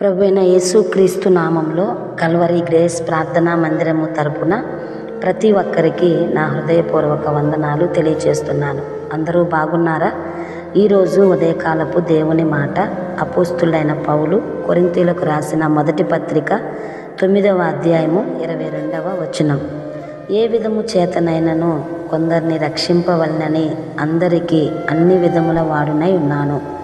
ప్రభు అయిన యేసుక్రీస్తు నామంలో కల్వరి గ్రేస్ ప్రార్థనా మందిరము తరపున ప్రతి ఒక్కరికి నా హృదయపూర్వక వందనాలు తెలియచేస్తున్నాను. అందరూ బాగున్నారా? ఈరోజు ఉదయకాలపు దేవుని మాట అపోస్తులైన పౌలు కొరింతీలకు రాసిన మొదటి పత్రిక తొమ్మిదవ అధ్యాయము ఇరవై రెండవ వచనం. ఏ విధము చేతనైనను కొందరిని రక్షింపవలనని అందరికీ అన్ని విధముల వాడునై ఉన్నాను.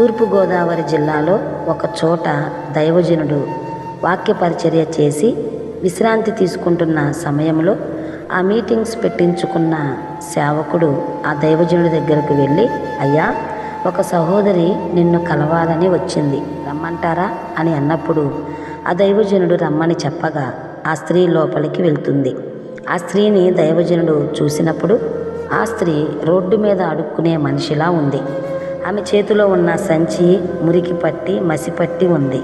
తూర్పుగోదావరి జిల్లాలో ఒక చోట దైవజనుడు వాక్య పరిచర్య చేసి విశ్రాంతి తీసుకుంటున్న సమయంలో ఆ మీటింగ్స్ పెట్టించుకున్న సేవకుడు ఆ దైవజనుడి దగ్గరకు వెళ్ళి అయ్యా ఒక సహోదరి నిన్ను కలవాలని వచ్చింది. రమ్మంటారా? అని అన్నప్పుడు ఆ దైవజనుడు రమ్మని చెప్పగా ఆ స్త్రీ లోపలికి వెళ్తుంది. ఆ స్త్రీని దైవజనుడు చూసినప్పుడు ఆ స్త్రీ రోడ్డు మీద అడుక్కునే మనిషిలా ఉంది. ఆమె చేతిలో ఉన్న సంచి మురికి పట్టి మసిపట్టి ఉంది.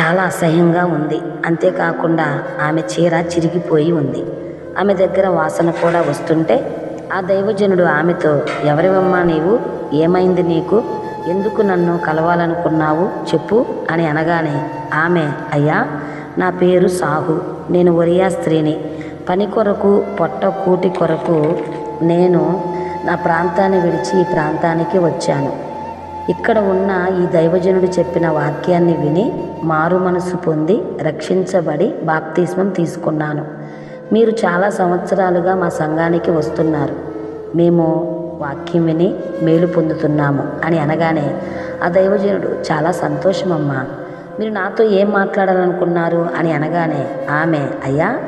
చాలా అసహ్యంగా ఉంది. అంతేకాకుండా ఆమె చీర చిరిగిపోయి ఉంది. ఆమె దగ్గర వాసన కూడా వస్తుంటే ఆ దైవజనుడు ఆమెతో ఎవరివమ్మా నీవు? ఏమైంది నీకు? ఎందుకు నన్ను కలవాలనుకున్నావు? చెప్పు అని అనగానే ఆమె అయ్యా నా పేరు సాహు. నేను ఒరియా స్త్రీని. పని కొరకు పొట్ట కూటి కొరకు నేను నా ప్రాంతాన్ని విడిచి ఈ ప్రాంతానికి వచ్చాను. ఇక్కడ ఉన్న ఈ దైవజనుడు చెప్పిన వాక్యాన్ని విని మారు మనసు పొంది రక్షించబడి బాప్తిస్మం తీసుకున్నాను. మీరు చాలా సంవత్సరాలుగా మా సంఘానికి వస్తున్నారు. మేము వాక్యం విని మేలు పొందుతున్నాము అని అనగానే ఆ దైవజనుడు చాలా సంతోషమమ్మా మీరు నాతో ఏం మాట్లాడాలనుకున్నారు? అని అనగానే ఆమె అయ్యా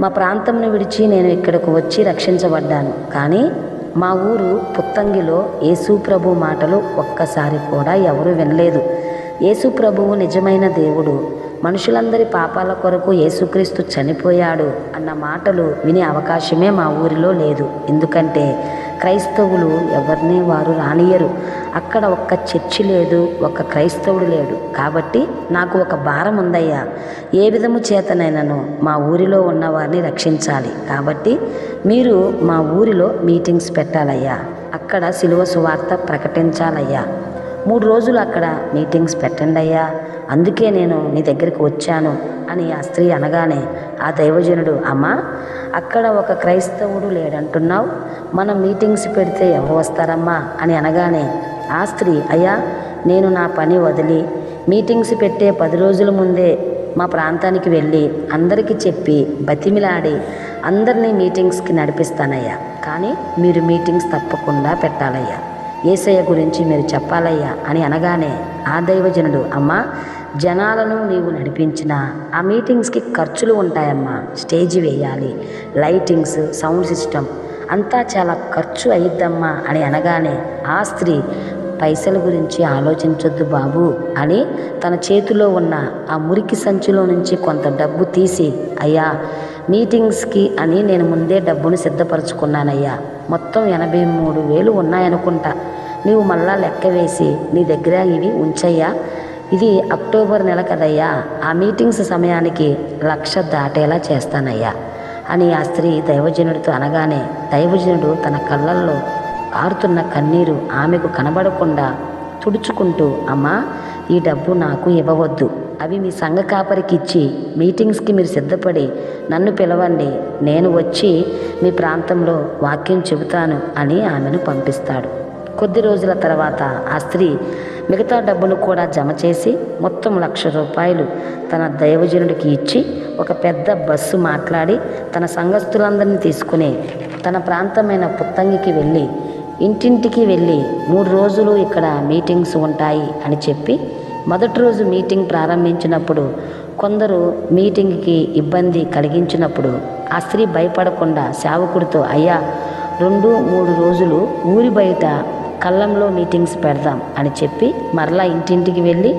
మా ప్రాంతంను విడిచి నేను ఇక్కడకు వచ్చి రక్షించబడ్డాను. కానీ మా ఊరు పుత్తంగిలో యేసుప్రభు మాటలు ఒక్కసారి కూడా ఎవరు వినలేదు. యేసుప్రభువు నిజమైన దేవుడు. మనుషులందరి పాపాల కొరకు యేసుక్రీస్తు చనిపోయాడు అన్న మాటలు వినే అవకాశమే మా ఊరిలో లేదు. ఎందుకంటే క్రైస్తవులు ఎవరిని వారు రానియరు అక్కడ ఒక్క చర్చి లేదు ఒక్క క్రైస్తవుడు లేడు. కాబట్టి నాకు ఒక భారం ఉందయ్యా. ఏ విధము చేతనైనను మా ఊరిలో ఉన్నవారిని రక్షించాలి. కాబట్టి మీరు మా ఊరిలో మీటింగ్స్ పెట్టాలయ్యా. అక్కడ సిలువ సువార్త ప్రకటించాలయ్యా. మూడు రోజులు అక్కడ మీటింగ్స్ పెట్టండి అయ్యా అందుకే నేను నీ దగ్గరికి వచ్చాను అని ఆ స్త్రీ అనగానే ఆ దైవజనుడు అమ్మా అక్కడ ఒక క్రైస్తవుడు లేడంటున్నావు. మనం మీటింగ్స్ పెడితే ఎవరు వస్తారమ్మా? అని అనగానే ఆ స్త్రీ అయ్యా నేను నా పని వదిలి మీటింగ్స్ పెట్టే పది రోజుల ముందే మా ప్రాంతానికి వెళ్ళి అందరికీ చెప్పి బతిమిలాడి అందరినీ మీటింగ్స్కి నడిపిస్తానయ్యా. కానీ మీరు మీటింగ్స్ తప్పకుండా పెట్టాలయ్యా. ఏసయ్య గురించి మీరు చెప్పాలయ్యా అని అనగానే ఆ దైవజనుడు అమ్మా జనాలను నీవు నడిపించిన ఆ మీటింగ్స్కి ఖర్చులు ఉంటాయమ్మా స్టేజ్ వేయాలి లైటింగ్స్ సౌండ్ సిస్టమ్ అంతా చాలా ఖర్చు అయ్యిద్దమ్మా అని అనగానే ఆ స్త్రీ పైసల గురించి ఆలోచించొద్దు బాబు అని తన చేతిలో ఉన్న ఆ మురికి సంచిలో నుంచి కొంత డబ్బు తీసి అయ్యా మీటింగ్స్కి అని నేను ముందే డబ్బును సిద్ధపరచుకున్నానయ్యా మొత్తం ఎనభై మూడు వేలు ఉన్నాయనుకుంటా. నీవు మళ్ళా లెక్క వేసి నీ దగ్గర ఇవి ఉంచయ్యా. ఇది అక్టోబర్ నెల కదయ్యా. ఆ మీటింగ్స్ సమయానికి లక్ష దాటేలా చేస్తానయ్యా అని ఆ స్త్రీ దైవజనుడితో అనగానే దైవజనుడు తన కళ్ళల్లో ఆరుతున్న కన్నీరు ఆమెకు కనబడకుండా తుడుచుకుంటూ అమ్మా ఈ డబ్బు నాకు ఇవ్వవద్దు. అవి మీ సంఘ కాపరికి ఇచ్చి మీటింగ్స్కి మీరు సిద్ధపడి నన్ను పిలవండి. నేను వచ్చి మీ ప్రాంతంలో వాక్యం చెబుతాను అని ఆమెను పంపిస్తాడు. కొద్ది రోజుల తర్వాత ఆ స్త్రీ మిగతా డబ్బును కూడా జమ చేసి మొత్తం లక్ష రూపాయలు తన దైవజనుడికి ఇచ్చి ఒక పెద్ద బస్సు మాట్లాడి తన సంఘస్థులందరినీ తీసుకుని తన ప్రాంతమైన పుత్తంగికి వెళ్ళి ఇంటింటికి వెళ్ళి మూడు రోజులు ఇక్కడ మీటింగ్స్ ఉంటాయి అని చెప్పి మొదటి రోజు మీటింగ్ ప్రారంభించినప్పుడు కొందరు మీటింగ్కి ఇబ్బంది కలిగించినప్పుడు ఆ స్త్రీ భయపడకుండా సేవకుడితో అయ్యా రెండు మూడు రోజులు ఊరి బయట కళ్ళంలో మీటింగ్స్ పెడదాం అని చెప్పి మరలా ఇంటింటికి వెళ్ళి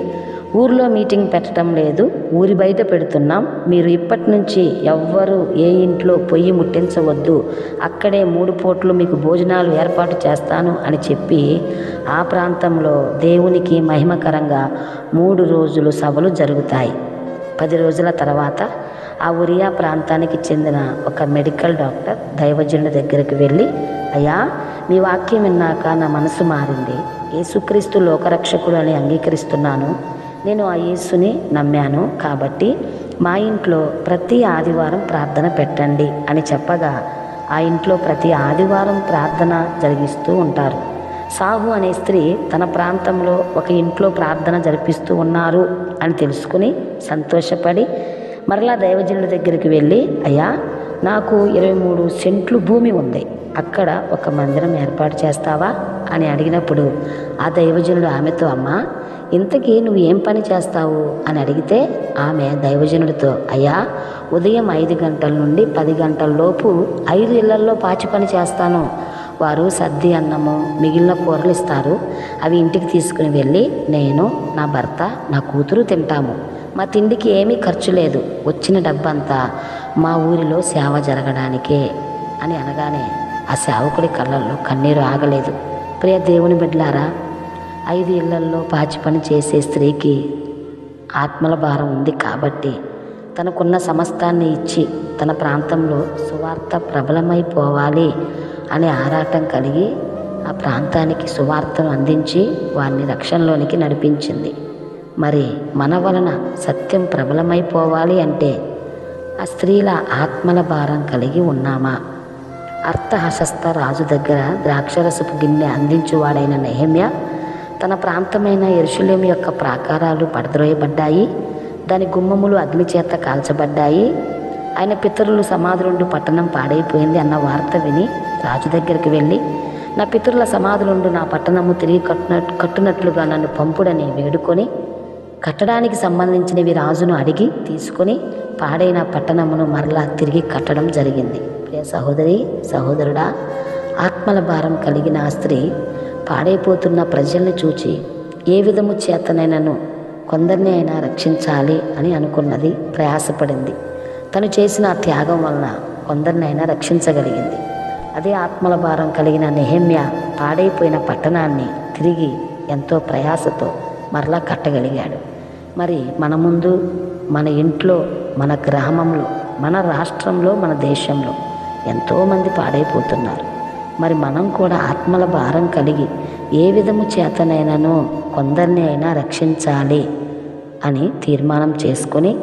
ఊరిలో మీటింగ్ పెట్టడం లేదు ఊరి బయట పెడుతున్నాం. మీరు ఇప్పటి నుంచి ఎవ్వరు ఏ ఇంట్లో పొయ్యి ముట్టించవద్దు. అక్కడే మూడు పూట్లు మీకు భోజనాలు ఏర్పాటు చేస్తాను అని చెప్పి ఆ ప్రాంతంలో దేవునికి మహిమకరంగా మూడు రోజులు సభలు జరుగుతాయి. పది రోజుల తర్వాత ఆ ఉరియా ప్రాంతానికి చెందిన ఒక మెడికల్ డాక్టర్ దైవజనుడి దగ్గరికి వెళ్ళి అయ్యా మీ వాక్యం విన్నాక నా మనసు మారింది. యేసుక్రీస్తు లోకరక్షకుడు అని అంగీకరిస్తున్నాను. నేను ఆ యేసుని నమ్మాను కాబట్టి మా ఇంట్లో ప్రతి ఆదివారం ప్రార్థన పెట్టండి అని చెప్పగా ఆ ఇంట్లో ప్రతి ఆదివారం ప్రార్థన జరిగిస్తూ ఉంటారు. సాహు అనే స్త్రీ తన ప్రాంతంలో ఒక ఇంట్లో ప్రార్థన జరిపిస్తూ ఉన్నారు అని తెలుసుకుని సంతోషపడి మరలా దైవజనుడి దగ్గరికి వెళ్ళి అయ్యా నాకు ఇరవై మూడు సెంట్లు భూమి ఉంది. అక్కడ ఒక మందిరం ఏర్పాటు చేస్తావా? అని అడిగినప్పుడు ఆ దైవజనుడు ఆమెతో అమ్మ ఇంతకీ నువ్వు ఏం పని చేస్తావు? అని అడిగితే ఆమె దైవజనుడితో అయ్యా ఉదయం ఐదు గంటల నుండి పది గంటల లోపు ఐదు ఇళ్ళల్లో పాచి పని చేస్తాను. వారు సర్ది అన్నము మిగిలిన కూరలు ఇస్తారు. అవి ఇంటికి తీసుకుని వెళ్ళి నేను నా భర్త నా కూతురు తింటాము. మా తిండికి ఏమీ ఖర్చు లేదు. వచ్చిన డబ్బంతా మా ఊరిలో సేవ జరగడానికే అని అనగానే ఆ సేవకుడి కళ్ళల్లో కన్నీరు ఆగలేదు. ప్రియ దేవుని బిడ్డలారా ఐదు ఇళ్ళల్లో పాచి పని చేసే స్త్రీకి ఆత్మల భారం ఉంది కాబట్టి తనకున్న సమస్తాన్ని ఇచ్చి తన ప్రాంతంలో సువార్త ప్రబలమైపోవాలి అనే ఆరాటం కలిగి ఆ ప్రాంతానికి సువార్తను అందించి వారిని రక్షణలోనికి నడిపించింది. మరి మన వలన సత్యం ప్రబలమైపోవాలి అంటే ఆ స్త్రీల ఆత్మల భారం కలిగి ఉన్నామా? అర్థహశస్త రాజు దగ్గర ద్రాక్షరసపు గిన్నె అందించువాడైన నెహమ్య తన ప్రాంతమైన ఎరుషులేం యొక్క ప్రాకారాలు పడద్రోయబడ్డాయి. దాని గుమ్మములు అగ్ని చేత కాల్చబడ్డాయి. ఆయన పితరులు సమాధులుండి పట్టణం పాడైపోయింది అన్న వార్త విని రాజు దగ్గరికి వెళ్ళి నా పితరుల సమాధులుండు నా పట్టణము తిరిగి కట్టున కట్టునట్లుగా నన్ను పంపుడని వేడుకొని కట్టడానికి సంబంధించినవి రాజును అడిగి తీసుకొని పాడైన పట్టణమును మరలా తిరిగి కట్టడం జరిగింది. ప్రియ సహోదరి సహోదరుడా ఆత్మల భారం కలిగిన ఆ స్త్రీ పాడైపోతున్న ప్రజల్ని చూచి ఏ విధము చేతనైనను కొందరిని అయినా రక్షించాలి అని అనుకున్నది ప్రయాసపడింది. తను చేసిన ఆ త్యాగం వలన కొందరినైనా రక్షించగలిగింది. అదే ఆత్మల భారం కలిగిన నెహమ్య పాడైపోయిన పట్టణాన్ని తిరిగి ఎంతో ప్రయాసతో మరలా కట్టగలిగాడు. మరి మన ముందు మన ఇంట్లో మన గ్రామంలో మన రాష్ట్రంలో మన దేశంలో ఎంతోమంది పాడైపోతున్నారు. మరి మనం కూడా ఆత్మల భారం కలిగి ఏ విధము చేతనైనానో కొందరిని అయినా రక్షించాలి అని తీర్మానం చేసుకొని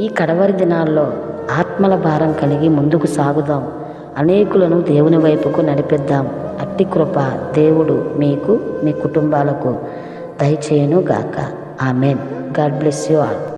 ఈ కడవరి దినాల్లో ఆత్మల భారం కలిగి ముందుకు సాగుదాం. అనేకులను దేవుని వైపుకు నడిపిద్దాం. అట్టి కృప దేవుడు మీకు మీ కుటుంబాలకు దయచేయును గాక amen. God bless you all.